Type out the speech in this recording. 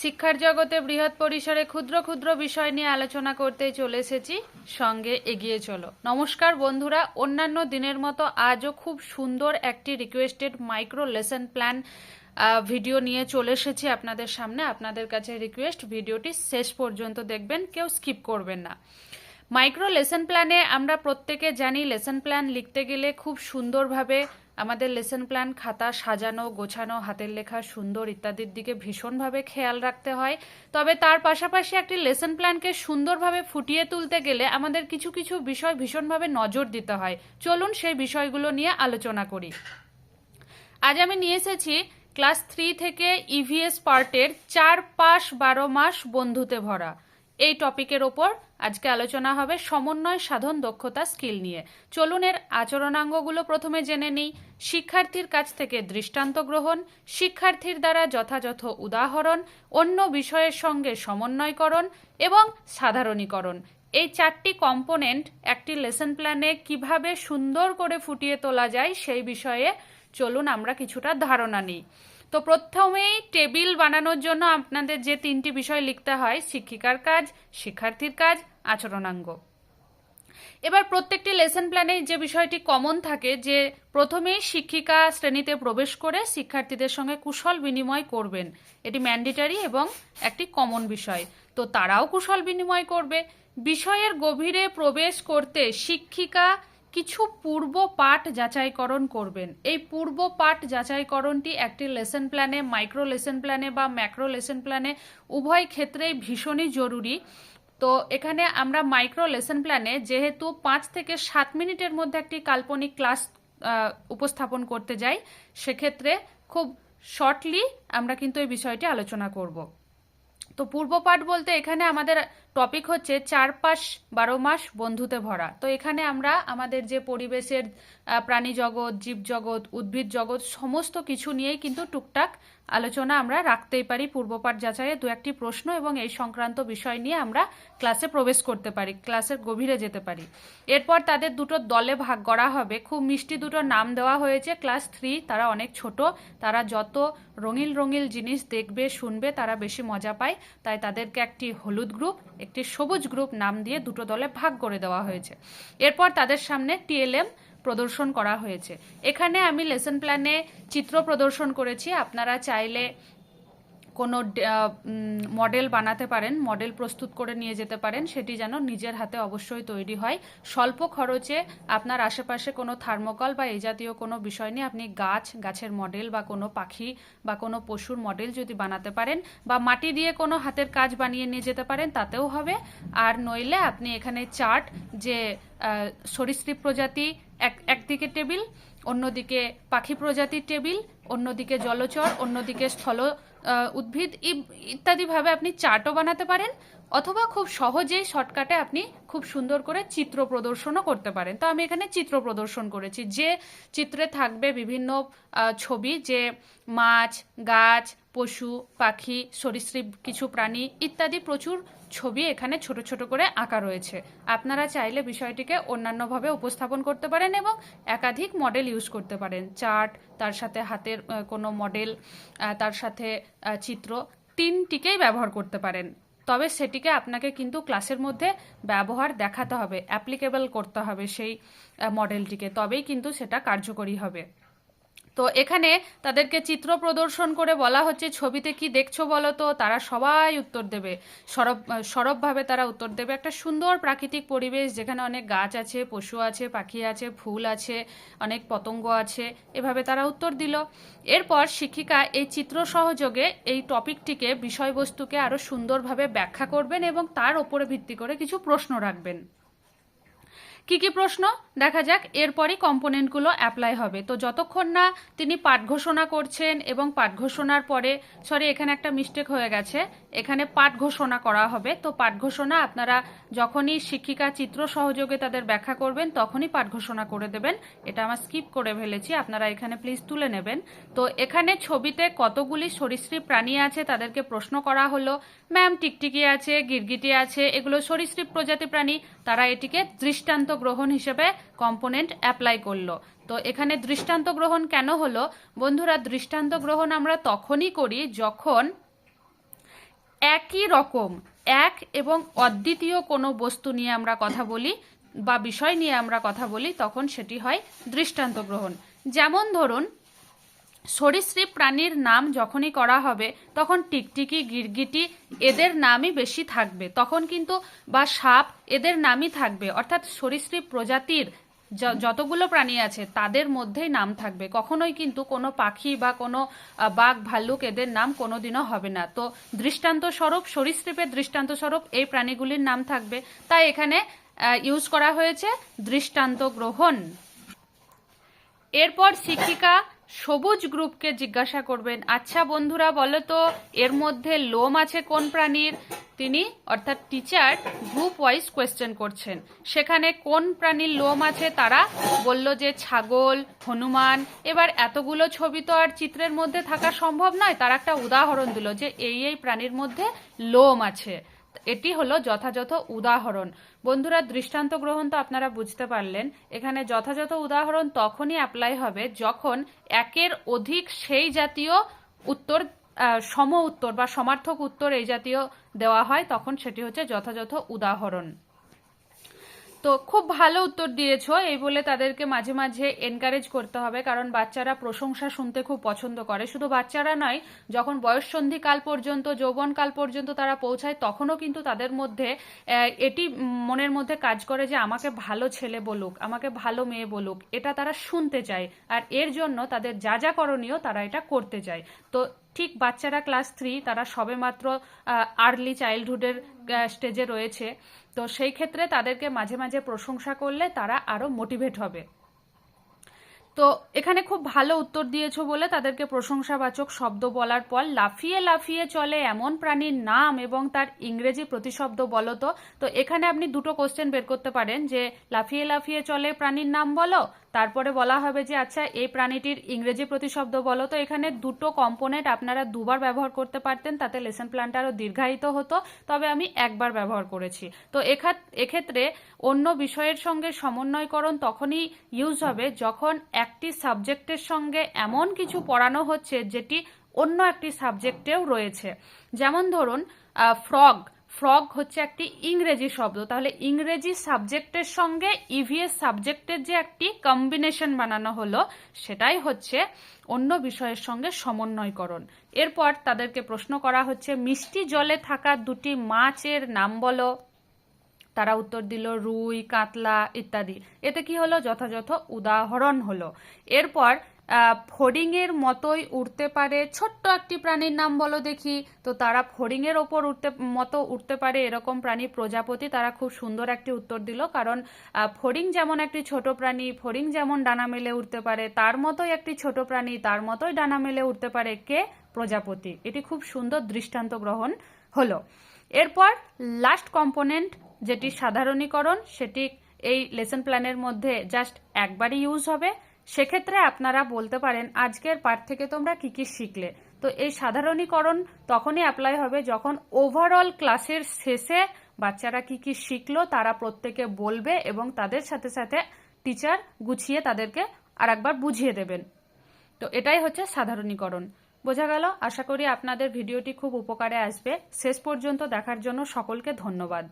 শিক্ষার জগতে বৃহৎ পরিসরে ক্ষুদ্র ক্ষুদ্র বিষয় নিয়ে আলোচনা করতে চলে এসেছি। সঙ্গে এগিয়ে চলো। নমস্কার বন্ধুরা, অন্যান্য দিনের মতো আজও খুব সুন্দর একটি requested micro lesson plan video নিয়ে চলে এসেছি আপনাদের সামনে। আপনাদের কাছে রিকোয়েস্ট ভিডিওটি শেষ পর্যন্ত দেখবেন, কেউ স্কিপ করবেন না। মাইক্রো লেসন প্ল্যানে আমরা প্রত্যেকে জানি লেসন প্ল্যান লিখতে গেলে খুব সুন্দরভাবে আমাদের লেসন প্ল্যান খাতা সাজানো, গোছানো, হাতের লেখা, সুন্দর ইত্যাদির দিকে ভীষণভাবে খেয়াল রাখতে হয়। তবে তার পাশাপাশি একটি লেসন প্ল্যানকে সুন্দরভাবে ফুটিয়ে তুলতে গেলে আমাদের কিছু কিছু বিষয় ভীষণভাবে নজর দিতে হয়। চলুন সেই বিষয়গুলো নিয়ে আলোচনা করি। আজ আমি নিয়ে এসেছি ক্লাস থ্রি থেকে ইভিএস পার্টের চার পাশ বারো মাস বন্ধুতে ভরা। এই টপিকের ওপর আজকে আলোচনা হবে সমন্বয় সাধন দক্ষতা স্কিল নিয়ে। চলুন এর আচরণাঙ্গগুলো প্রথমে জেনে নিই। শিক্ষার্থীর কাছ থেকে দৃষ্টান্ত গ্রহণ, শিক্ষার্থীর দ্বারা যথাযথ উদাহরণ, অন্য বিষয়ের সঙ্গে সমন্বয়করণ এবং সাধারণীকরণ। এই চারটি কম্পোনেন্ট একটি লেসন প্ল্যানে কীভাবে সুন্দর করে ফুটিয়ে তোলা যায় সেই বিষয়ে চলুন আমরা কিছুটা ধারণা নিই। তো প্রথমেই টেবিল বানানোর জন্য আপনাদের যে তিনটি বিষয় লিখতে হয়, শিক্ষিকার কাজ, শিক্ষার্থীর কাজ আচরণাঙ্গ। এবার প্রত্যেকটি লেসন প্ল্যানে যে বিষয়টি কমন থাকে যে প্রথমেই শিক্ষিকা শ্রেণীতে প্রবেশ করে শিক্ষার্থীদের সঙ্গে কুশল বিনিময় করবেন। এটি ম্যান্ডেটারি এবং একটি কমন বিষয়। তো তারাও কুশল বিনিময় করবে। বিষয়ের গভীরে প্রবেশ করতে শিক্ষিকা কিছু পূর্ব পাঠ যাচাইকরণ করবেন। এই পূর্ব পাঠ যাচাইকরণটি একটি লেসন প্ল্যানে মাইক্রো লেসন প্ল্যানে বা ম্যাক্রো লেসন প্ল্যানে উভয় ক্ষেত্রেই ভীষণই জরুরি। তো এখানে আমরা মাইক্রো লেসন প্ল্যানে যেহেতু পাঁচ থেকে সাত মিনিটের মধ্যে একটি কাল্পনিক ক্লাস উপস্থাপন করতে যাই, সেক্ষেত্রে খুব শর্টলি আমরা কিন্তু এই বিষয়টি আলোচনা করব। তো পূর্ব পাঠ বলতে এখানে আমাদের টপিক হচ্ছে চারপাশ বারো মাস বন্ধুতে ভরা। তো এখানে আমরা আমাদের যে পরিবেশের প্রাণী জগৎ জীবজগৎ উদ্ভিদ জগৎ সমস্ত কিছু নিয়েই কিন্তু টুকটাক আলোচনা আমরা রাখতেই পারি পূর্বপাঠ যাচাইয়ে দু একটি প্রশ্ন এবং এই সংক্রান্ত বিষয় নিয়ে আমরা ক্লাসে প্রবেশ করতে পারি ক্লাসের গভীরে যেতে পারি। এরপর তাদের দুটো দলে ভাগ করা হবে। খুব মিষ্টি দুটো নাম দেওয়া হয়েছে। ক্লাস থ্রি তারা অনেক ছোট, তারা যত রঙিল রঙিল জিনিস দেখবে, শুনবে, তারা বেশি মজা পায়। তাই তাদেরকে একটি হলুদ গ্রুপ একটি সবুজ গ্রুপ নাম দিয়ে দুটো দলে ভাগ করে দেওয়া হয়েছে। এরপর তাদের সামনে টিএলএম প্রদর্শন করা হয়েছে। এখানে আমি লেসন প্ল্যানে চিত্র প্রদর্শন করেছি। আপনারা চাইলে কোনো মডেল বানাতে পারেন মডেল প্রস্তুত করে নিয়ে যেতে পারেন, সেটি যেন নিজের হাতে অবশ্যই তৈরি হয়। স্বল্প খরচে আপনার আশেপাশে কোনো থার্মোকল বা এই জাতীয় কোনো বিষয় নিয়ে আপনি গাছ, গাছের মডেল বা কোনো পাখি বা কোনো পশুর মডেল যদি বানাতে পারেন বা মাটি দিয়ে কোনো হাতের কাজ বানিয়ে নিয়ে যেতে পারেন, তাতেও হবে। আর নইলে আপনি এখানে চার্ট যে সরীসৃপ প্রজাতি এক, একদিকে টেবিল অন্যদিকে পাখি প্রজাতির টেবিল অন্যদিকে জলচর, অন্যদিকে স্থল উদ্ভিদ ইত্যাদিভাবে আপনি চার্টও বানাতে পারেন, অথবা খুব সহজেই শর্টকাটে আপনি খুব সুন্দর করে চিত্র প্রদর্শনও করতে পারেন। তো আমি এখানে চিত্র প্রদর্শন করেছি। যে চিত্রে থাকবে বিভিন্ন ছবি, যে মাছ, গাছ পশু, পাখি, সরীসৃপ, কিছু প্রাণী ইত্যাদি প্রচুর ছবি এখানে ছোট ছোট করে আঁকা রয়েছে। আপনারা চাইলে বিষয়টিকে অন্যান্যভাবে উপস্থাপন করতে পারেন এবং একাধিক মডেল ইউজ করতে পারেন। চার্ট, তার সাথে হাতের কোনো মডেল তার সাথে চিত্র তিনটিকেই ব্যবহার করতে পারেন। তবে সেটিকে আপনাকে কিন্তু ক্লাসের মধ্যে ব্যবহার দেখাতে হবে, অ্যাপ্লিকেবল করতে হবে সেই মডেলটিকে। তবেই কিন্তু সেটা কার্যকরী হবে। তো এখানে তাদেরকে চিত্র প্রদর্শন করে বলা হচ্ছে, ছবিতে কি দেখছ বলো তো? তারা সবাই উত্তর দেবে। সরব, সরবভাবে তারা উত্তর দেবে। একটা সুন্দর প্রাকৃতিক পরিবেশ যেখানে অনেক গাছ আছে, পশু আছে, পাখি আছে, ফুল আছে, অনেক পতঙ্গ আছে, এভাবে তারা উত্তর দিল। এরপর শিক্ষিকা এই চিত্র সহযোগে এই টপিকটিকে বিষয়বস্তুকে আরও সুন্দরভাবে ব্যাখ্যা করবেন এবং তার ওপরে ভিত্তি করে কিছু প্রশ্ন রাখবেন। কি কি প্রশ্ন? দেখা যাক, এরপরই কম্পোনেন্টগুলো অ্যাপ্লাই হবে। তো যতক্ষণ না তিনি পাঠ ঘোষণা করছেন এবং পাঠ ঘোষণার পরে সরি এখানে একটা মিস্টেক হয়ে গেছে, এখানে পাঠ ঘোষণা করা হবে। তো পাঠ ঘোষণা আপনারা যখনই শিক্ষিকা চিত্র সহযোগে তাদের ব্যাখ্যা করবেন, তখনই পাঠ ঘোষণা করে দেবেন। এটা আমার স্কিপ করে ফেলেছি, আপনারা এখানে প্লিজ তুলে নেবেন। তো এখানে ছবিতে কতগুলি সরীসৃপ প্রাণী আছে তাদেরকে প্রশ্ন করা হলো। ম্যাম টিকটিকি আছে, গিরগিটি আছে, এগুলো সরীসৃপ প্রজাতি প্রাণী, তারা এটিকে দৃষ্টান্ত গ্রহণ হিসেবে কম্পোনেন্ট অ্যাপ্লাই করল। তো এখানে দৃষ্টান্ত গ্রহণ কেন হলো? বন্ধুরা, দৃষ্টান্ত গ্রহণ আমরা তখনই করি যখন একই রকম, এক এবং অদ্বিতীয় কোনো বস্তু নিয়ে আমরা কথা বলি বা বিষয় নিয়ে আমরা কথা বলি, তখন সেটি হয় দৃষ্টান্ত গ্রহণ। যেমন ধরুন সরীসৃপ প্রাণীর নাম যখনই করা হবে, তখন টিকটিকি, গিরগিটি এদের নামই বেশি থাকবে। তখন কিন্তু, বা সাপ এদের নামই থাকবে। অর্থাৎ সরীসৃপ প্রজাতির যতগুলো প্রাণী আছে, তাদের মধ্যেই নাম থাকবে। কখনোই কিন্তু কোনো পাখি বা কোনো বাঘ, ভাল্লুক এদের নাম কোনোদিনও হবে না। তো দৃষ্টান্ত স্বরূপ, সরীসৃপের দৃষ্টান্ত স্বরূপ এই প্রাণীগুলির নাম থাকবে। তাই এখানে ইউজ করা হয়েছে দৃষ্টান্ত গ্রহণ। এরপর শিক্ষিকা সবুজ গ্রুপকে জিজ্ঞাসা করবেন আচ্ছা বন্ধুরা, বলো তো, এর মধ্যে লোম আছে কোন প্রাণীর? তিনি, অর্থাৎ টিচার, গ্রুপ ওয়াইজ কোয়েশ্চেন করছেন। সেখানে কোন প্রাণীর লোম আছে তারা বলল যে ছাগল, হনুমান। এবার এতগুলো ছবি তো আর চিত্রের মধ্যে থাকা সম্ভব নয়। তার একটা উদাহরণ দিল যে এই এই প্রাণীর মধ্যে লোম আছে। এটি হলো যথাযথ উদাহরণ। বন্ধুরা, দৃষ্টান্ত গ্রহণ তো আপনারা বুঝতে পারলেন। এখানে যথাযথ উদাহরণ তখনই অ্যাপ্লাই হবে যখন একের অধিক সেই জাতীয় উত্তর সম উত্তর বা সমার্থক উত্তর এই জাতীয় দেওয়া হয়, তখন সেটি হচ্ছে যথাযথ উদাহরণ। তো খুব ভালো উত্তর দিয়েছ। এই বলে তাদেরকে মাঝে মাঝে এনকারেজ করতে হবে, কারণ বাচ্চারা প্রশংসা শুনতে খুব পছন্দ করে। শুধু বাচ্চারা নয়, যখন বয়ঃসন্ধি কাল পর্যন্ত যৌবনকাল পর্যন্ত তারা পৌঁছায়, তখনও কিন্তু তাদের মধ্যে এটি মনের মধ্যে কাজ করে যে আমাকে ভালো ছেলে বলুক, আমাকে ভালো মেয়ে বলুক, এটা তারা শুনতে চায়। আর এর জন্য তাদের যা যা করণীয় তারা এটা করতে চায়। তো ঠিক বাচ্চারা ক্লাস থ্রি, তারা সবেমাত্র আর্লি চাইল্ডহুডের স্টেজে রয়েছে। তো সেই ক্ষেত্রে তাদেরকে মাঝে মাঝে প্রশংসা করলে তারা আরও মোটিভেট হবে। তো এখানে খুব ভালো উত্তর দিয়েছ বলে তাদেরকে প্রশংসাবাচক শব্দ বলার পর লাফিয়ে লাফিয়ে চলে এমন প্রাণীর নাম এবং তার ইংরেজি প্রতিশব্দ বলো তো। তো এখানে আপনি দুটো কোশ্চেন বের করতে পারেন যে, লাফিয়ে লাফিয়ে চলে প্রাণীর নাম বলো তারপরে বলা হবে যে আচ্ছা এই প্রাণীটির ইংরেজি প্রতিশব্দ বলো। তো এখানে দুটো কম্পোনেন্ট আপনারা দুবার ব্যবহার করতে পারতেন, তাতে লেসন প্ল্যানটা আরও দীর্ঘায়িত হতো। তবে আমি একবার ব্যবহার করেছি। তো এক্ষেত্রে অন্য বিষয়ের সঙ্গে সমন্বয়করণ তখনই ইউজ হবে যখন একটি সাবজেক্টের সঙ্গে এমন কিছু পড়ানো হচ্ছে যেটি অন্য একটি সাবজেক্টেও রয়েছে। যেমন ধরুন ফ্রগ ফ্রগ হচ্ছে একটি ইংরেজি শব্দ। তাহলে ইংরেজি সাবজেক্টের সঙ্গে ইভিএস সাবজেক্টের যে একটি কম্বিনেশন বানানো হলো, সেটাই হচ্ছে অন্য বিষয়ের সঙ্গে সমন্বয়করণ। এরপর তাদেরকে প্রশ্ন করা হচ্ছে, মিষ্টি জলে থাকা দুটি মাছের নাম বলো। তারা উত্তর দিল, রুই, কাতলা ইত্যাদি। এতে কি হলো? যথাযথ উদাহরণ হলো। এরপর ফড়িংয়ের মতোই উঠতে পারে। ছোট্ট একটি প্রাণীর নাম বলো দেখি। তো তারা ফড়িংয়ের ওপর উঠতে মতো উঠতে পারে এরকম প্রাণী প্রজাপতি। তারা খুব সুন্দর একটি উত্তর দিল। কারণ ফড়িং যেমন একটি ছোট প্রাণী, ফড়িং যেমন ডানা মেলে উঠতে পারে, তার মতোই একটি ছোট প্রাণী, তার মতোই ডানা মেলে উঠতে পারে কে? প্রজাপতি। এটি খুব সুন্দর দৃষ্টান্ত গ্রহণ হলো। এরপর লাস্ট কম্পোনেন্ট যেটি সাধারণীকরণ, সেটি এই লেসন প্ল্যানের মধ্যে জাস্ট একবারই ইউজ হবে। সেক্ষেত্রে আপনারা বলতে পারেন, আজকের পাঠ থেকে তোমরা কি কি শিখলে? তো এই সাধারণীকরণ তখনই অ্যাপ্লাই হবে যখন ওভারঅল ক্লাসের শেষে বাচ্চারা কি কি শিখলো তারা প্রত্যেকে বলবে এবং তাদের সাথে সাথে টিচার গুছিয়ে তাদেরকে আরেকবার বুঝিয়ে দেবেন। তো এটাই হচ্ছে সাধারণীকরণ। বোঝা গেল? আশা করি আপনাদের ভিডিওটি খুব উপকারে আসবে। শেষ পর্যন্ত দেখার জন্য সকলকে ধন্যবাদ।